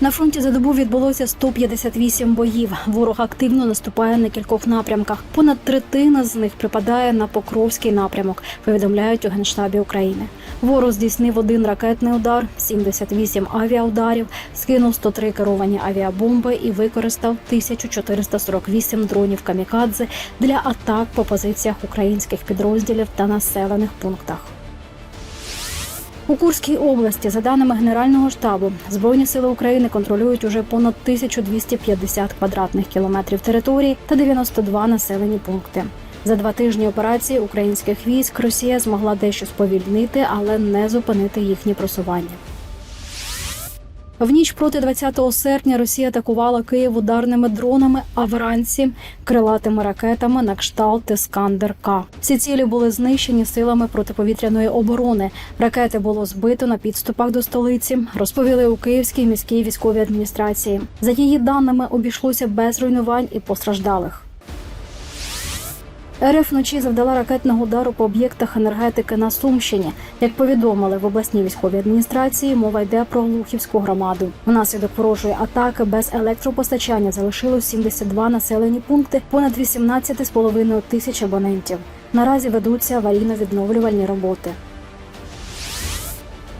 На фронті за добу відбулося 158 боїв. Ворог активно наступає на кількох напрямках. Понад третина з них припадає на Покровський напрямок. Повідомляють у генштабі України. Ворог здійснив один ракетний удар, 78 авіаударів, скинув 103 керовані авіабомби і використав 1448 дронів камікадзе для атак по позиціях українських підрозділів та населених пунктах. У Курській області, за даними Генерального штабу, Збройні сили України контролюють уже понад 1250 квадратних кілометрів території та 92 населені пункти. За два тижні операції українських військ Росія змогла дещо сповільнити, але не зупинити їхні просування. В ніч проти 20 серпня Росія атакувала Київ ударними дронами, а вранці крилатими ракетами на кшталт Іскандер К. Всі цілі були знищені силами протиповітряної оборони. Ракети було збито на підступах до столиці. Розповіли у Київській міській військовій адміністрації. За її даними обійшлося без руйнувань і постраждалих. РФ вночі завдала ракетного удару по об'єктах енергетики на Сумщині. Як повідомили в обласній військовій адміністрації, мова йде про Глухівську громаду. Внаслідок ворожої атаки без електропостачання залишилось 72 населені пункти, понад 18,5 тисяч абонентів. Наразі ведуться аварійно-відновлювальні роботи.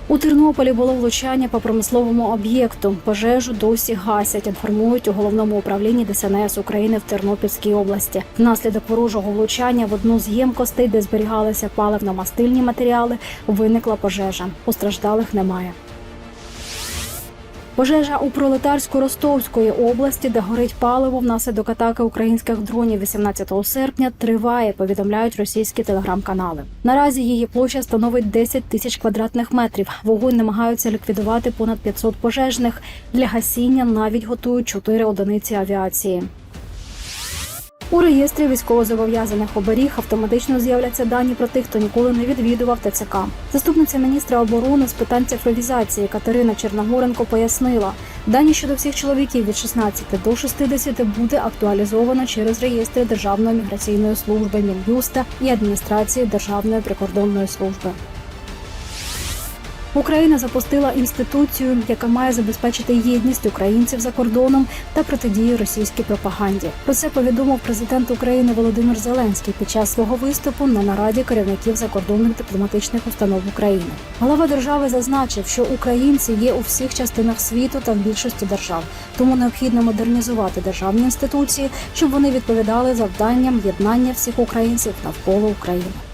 У Тернополі було влучання по промисловому об'єкту. Пожежу досі гасять. Інформують у головному управлінні ДСНС України в Тернопільській області. Внаслідок ворожого влучання в одну з ємкостей, де зберігалися паливно-мастильні матеріали, виникла пожежа. Постраждалих немає. Пожежа у пролетарсько-ростовської області, де горить паливо внаслідок атаки українських дронів 18 серпня, триває. Повідомляють російські телеграм-канали. Наразі її площа становить 10 тисяч квадратних метрів. Вогонь намагаються ліквідувати понад 500 пожежних. Для гасіння навіть готують 4 одиниці авіації. У реєстрі військовозобов'язаних оберіг автоматично з'являться дані про тих, хто ніколи не відвідував ТЦК. Заступниця міністра оборони з питань цифровізації Катерина Черногоренко пояснила, дані щодо всіх чоловіків від 16 до 60 буде актуалізовано через реєстри Державної міграційної служби Мін'юста і адміністрації Державної прикордонної служби. Україна запустила інституцію, яка має забезпечити єдність українців за кордоном та протидію російській пропаганді. Про це повідомив президент України Володимир Зеленський під час свого виступу на нараді керівників закордонних дипломатичних установ України. Голова держави зазначив, що українці є у всіх частинах світу та в більшості держав, тому необхідно модернізувати державні інституції, щоб вони відповідали завданням єднання всіх українців навколо України.